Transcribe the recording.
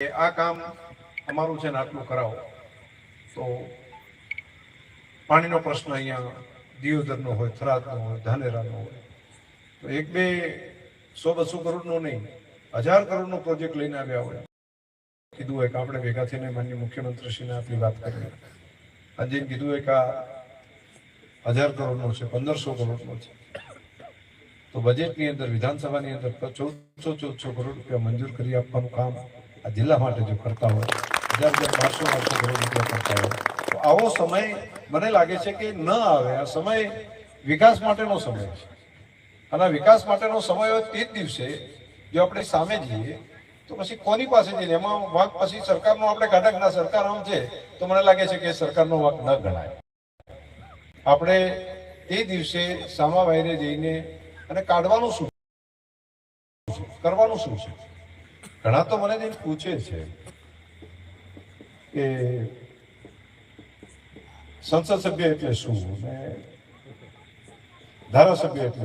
આ કામ અમારું છે ને આટલું કરાવો. તો પાણીનો પ્રશ્ન અહીંયા દિયોદરનો હોય, થરાદનો હોય, ધાનેરાનો હોય. તો એક બે સો બસો કરોડનો નહીં, હજાર કરોડનો પ્રોજેક્ટ લઈને આવ્યા હોય. કીધું હોય કે આપણે ભેગા થઈને માન્ય મુખ્યમંત્રીશ્રીને આપણી વાત કરીએ. આજે કીધું હોય કે આ હજાર કરોડનો છે, પંદરસો કરોડનો છે. તો બજેટની અંદર, વિધાનસભાની અંદર ચૌદસો ચૌદસો કરોડ રૂપિયા મંજૂર કરી આપવાનું કામ આ જિલ્લા માટે જો કરતા હોય, હજાર બારસો બારસો કરોડ રૂપિયા કરતા હોય. તો આવો સમય મને લાગે છે કે ન આવે, આ સમય વિકાસ માટેનો સમય છે. અને વિકાસ માટેનો સમય હોય તે જ દિવસે જો આપણે સામે જઈએ, તો પછી કોની પાસે જઈને, એમાં વાંક પછી સરકારનો આપણે ઘટક ના સરકાર આમ છે, તો મને લાગે છે કે સરકારનો વાંક ન ગણાય. આપણે એ દિવસે સામા વાયરે જઈને અને કાઢવાનું શું? કરવાનું શું છે? ઘણા તો મને જઈને પૂછે છે કે સંસદ સભ્ય એટલે શું? અને ધારાસભ્ય એટલે